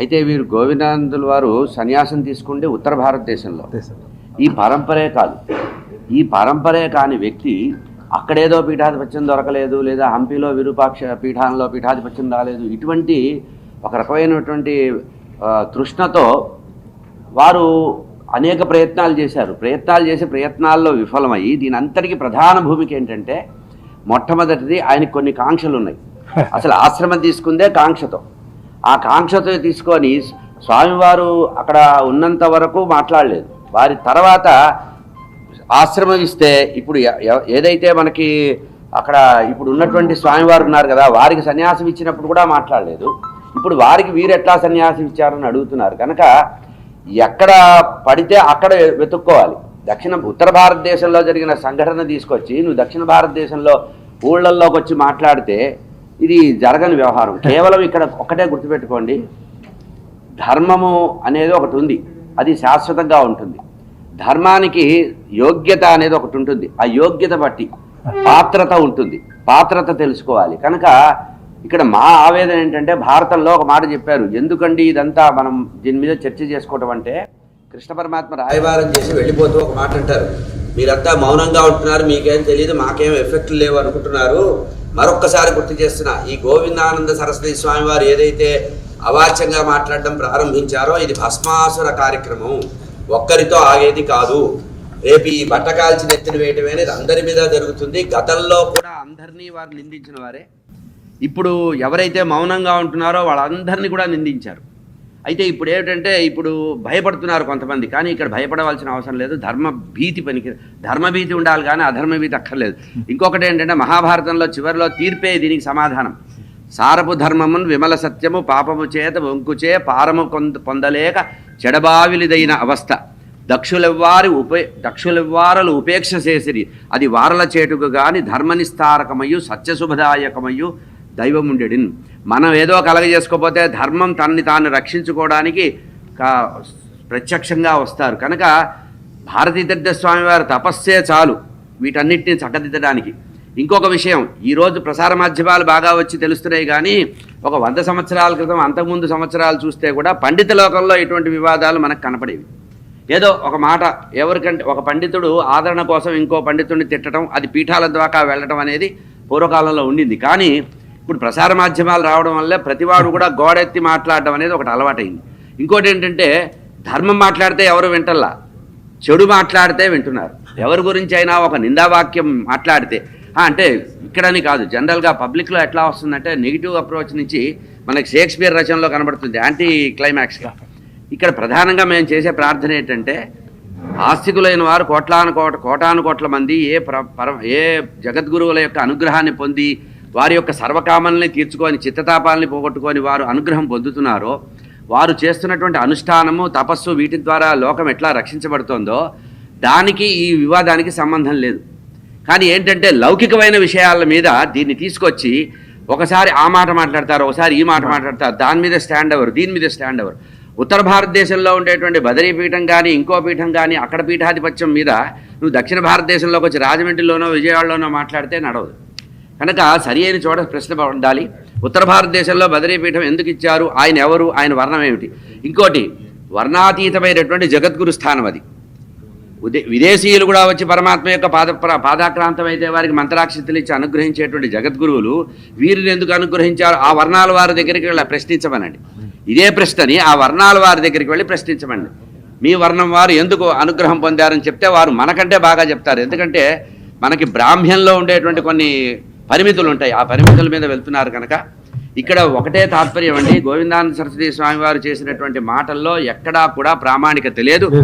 అయితే వీరు గోవిందానందుల వారు సన్యాసం తీసుకుంటే ఉత్తర భారతదేశంలో. ఈ పరంపరే కాదు. ఈ పరంపరే కాని వ్యక్తి అక్కడేదో పీఠాధిపత్యం దొరకలేదు లేదా హంపీలో విరూపాక్ష పీఠానంలో పీఠాధిపత్యం రాలేదు ఇటువంటి ఒక రకమైనటువంటి తృష్ణతో వారు అనేక ప్రయత్నాలు చేశారు. ప్రయత్నాలు చేసి ప్రయత్నాల్లో విఫలమయ్యి దీని అంతటికి ప్రధాన భూమిక ఏంటంటే మొట్టమొదటిది ఆయనకు కొన్ని కాంక్షలు ఉన్నాయి అసలు ఆశ్రమం తీసుకుందే కాంక్షతో. ఆ కాంక్షతో తీసుకొని స్వామివారు అక్కడ ఉన్నంత వరకు మాట్లాడలేదు. వారి తర్వాత ఆశ్రమం ఇస్తే ఇప్పుడు ఏదైతే మనకి అక్కడ ఇప్పుడు ఉన్నటువంటి స్వామివారు ఉన్నారు కదా వారికి సన్యాసం ఇచ్చినప్పుడు కూడా మాట్లాడలేదు. ఇప్పుడు వారికి వీరు ఎట్లా సన్యాసం ఇచ్చారని అడుగుతున్నారు. కనుక ఎక్కడ పడితే అక్కడ వెతుక్కోవాలి. దక్షిణ ఉత్తర భారతదేశంలో జరిగిన సంఘటన తీసుకొచ్చి నువ్వు దక్షిణ భారతదేశంలో ఊళ్ళల్లోకి వచ్చి మాట్లాడితే ఇది జరగని వ్యవహారం. కేవలం ఇక్కడ ఒకటే గుర్తుపెట్టుకోండి. ధర్మము అనేది ఒకటి ఉంది. అది శాశ్వతంగా ఉంటుంది. ధర్మానికి యోగ్యత అనేది ఒకటి ఉంటుంది. ఆ యోగ్యత బట్టి పాత్రత ఉంటుంది. పాత్రత తెలుసుకోవాలి. కనుక ఇక్కడ మా ఆవేదన ఏంటంటే భారతంలో ఒక మాట చెప్పారు. ఎందుకండి ఇదంతా మనం దీని మీద చర్చ చేసుకోవటం అంటే? కృష్ణ పరమాత్మ రాయబారం చేసి వెళ్ళిపోతూ ఒక మాట అంటారు. మీరంతా మౌనంగా ఉంటున్నారు. మీకేం తెలియదు మాకేం ఎఫెక్ట్ లేవు అనుకుంటున్నారు. మరొక్కసారి గుర్తు చేస్తున్నా ఈ గోవిందానంద సరస్వతి స్వామి వారు ఏదైతే అవాచ్యంగా మాట్లాడడం ప్రారంభించారో ఇది భస్మాసుర కార్యక్రమం. ఒక్కరితో ఆగేది కాదు. రేపు ఈ బట్ట కాల్చిన ఎత్తిన వేయటం అనేది అందరి మీద జరుగుతుంది. గతంలో కూడా అందరినీ వారు నిందించిన వారే. ఇప్పుడు ఎవరైతే మౌనంగా ఉంటున్నారో వాళ్ళందరినీ కూడా నిందించారు. అయితే ఇప్పుడు ఏమిటంటే ఇప్పుడు భయపడుతున్నారు కొంతమంది కానీ ఇక్కడ భయపడవలసిన అవసరం లేదు. ధర్మ భీతి పనికి ధర్మ భీతి ఉండాలి కానీ అధర్మ భీతి అక్కర్లేదు. ఇంకొకటి ఏంటంటే మహాభారతంలో చివరిలో తీర్పే దీనికి సమాధానం. సారపు ధర్మమున్ విమల సత్యము పాపము చేత వంకుచే పారము పొందలేక చెడబావిలిదైన అవస్థ. దక్షులెవ్వారి ఉపే దక్షులెవ్వారలు ఉపేక్ష చేసిరి. అది వారల చేటుకు గాని ధర్మనిస్తారకమయ్యు సత్యశుభదాయకమయ్యు దైవం ఉండేది మనం ఏదో కలగజేసుకోపోతే ధర్మం తన్ని తాను రక్షించుకోవడానికి ప్రత్యక్షంగా వస్తారు. కనుక భారతీ స్వామివారి తపస్సే చాలు వీటన్నిటిని చక్కదిద్దడానికి. ఇంకొక విషయం ఈరోజు ప్రసార మాధ్యమాలు బాగా వచ్చి తెలుస్తున్నాయి కానీ ఒక వంద సంవత్సరాల క్రితం అంతకుముందు సంవత్సరాలు చూస్తే కూడా పండిత లోకంలో ఇటువంటి వివాదాలు మనకు కనపడేవి. ఏదో ఒక మాట ఎవరికంటే ఒక పండితుడు ఆదరణ కోసం ఇంకో పండితుడిని తిట్టడం అది పీఠాల ద్వారా వెళ్ళడం అనేది పూర్వకాలంలో ఉండింది. కానీ ఇప్పుడు ప్రసార మాధ్యమాలు రావడం వల్ల ప్రతివాడు కూడా గోడెత్తి మాట్లాడడం అనేది ఒకటి అలవాటైంది. ఇంకోటి ఏంటంటే ధర్మం మాట్లాడితే ఎవరు వింటల్లా? చెడు మాట్లాడితే వింటున్నారు. ఎవరి గురించి అయినా ఒక నిందావాక్యం మాట్లాడితే అంటే ఇక్కడని కాదు జనరల్గా పబ్లిక్లో ఎట్లా వస్తుందంటే నెగిటివ్ అప్రోచ్ నుంచి మనకి షేక్స్పియర్ రచనలో కనబడుతుంది యాంటీ క్లైమాక్స్గా ఇక్కడ ప్రధానంగా మేము చేసే ప్రార్థన ఏంటంటే ఆస్తికులైన వారు కోట్లాను కోట కోటాను కోట్ల మంది ఏ ప్ర పర ఏ జగద్గురువుల యొక్క అనుగ్రహాన్ని పొంది వారి యొక్క సర్వకామల్ని తీర్చుకొని చిత్తతాపాలని పోగొట్టుకొని వారు అనుగ్రహం పొందుతున్నారో వారు చేస్తున్నటువంటి అనుష్ఠానము తపస్సు వీటి ద్వారా లోకం ఎట్లా రక్షించబడుతోందో దానికి ఈ వివాదానికి సంబంధం లేదు. కానీ ఏంటంటే లౌకికమైన విషయాల మీద దీన్ని తీసుకొచ్చి ఒకసారి ఆ మాట మాట్లాడతారు ఒకసారి ఈ మాట మాట్లాడతారు దాని మీద స్టాండ్ ఎవరు దీని మీద స్టాండ్ ఎవరు? ఉత్తర భారతదేశంలో ఉండేటువంటి బదరీ పీఠం కానీ ఇంకో పీఠం కానీ అక్కడ పీఠాధిపత్యం మీద నువ్వు దక్షిణ భారతదేశంలోకి వచ్చి రాజమండ్రిలోనో విజయవాడలోనో మాట్లాడితే నడవదు. కనుక సరి అయిన చోట ప్రశ్న ఉండాలి. ఉత్తర భారతదేశంలో బదరీపీఠం ఎందుకు ఇచ్చారు? ఆయన ఎవరు? ఆయన వర్ణం ఏమిటి? ఇంకోటి వర్ణాతీతమైనటువంటి జగద్గురు స్థానం అది. ఉదే విదేశీయులు కూడా వచ్చి పరమాత్మ యొక్క పాద పాదాక్రాంతం అయితే వారికి మంత్రాక్షితులు ఇచ్చి అనుగ్రహించేటువంటి జగద్గురువులు వీరిని ఎందుకు అనుగ్రహించారు? ఆ వర్ణాల వారి దగ్గరికి వెళ్ళి ప్రశ్నించమనండి. ఇదే ప్రశ్నని ఆ వర్ణాల వారి దగ్గరికి వెళ్ళి ప్రశ్నించమండి మీ వర్ణం వారు ఎందుకు అనుగ్రహం పొందారని చెప్తే వారు మనకంటే బాగా చెప్తారు. ఎందుకంటే మనకి బ్రాహ్మ్యంలో ఉండేటువంటి కొన్ని పరిమితులు ఉంటాయి. ఆ పరిమితుల మీద వెళ్తున్నారు కనుక ఇక్కడ ఒకటే తాత్పర్యం అండి. గోవిందానంద సరస్వతి స్వామి వారు చేసినటువంటి మాటల్లో ఎక్కడా కూడా ప్రామాణికత లేదు. లేదు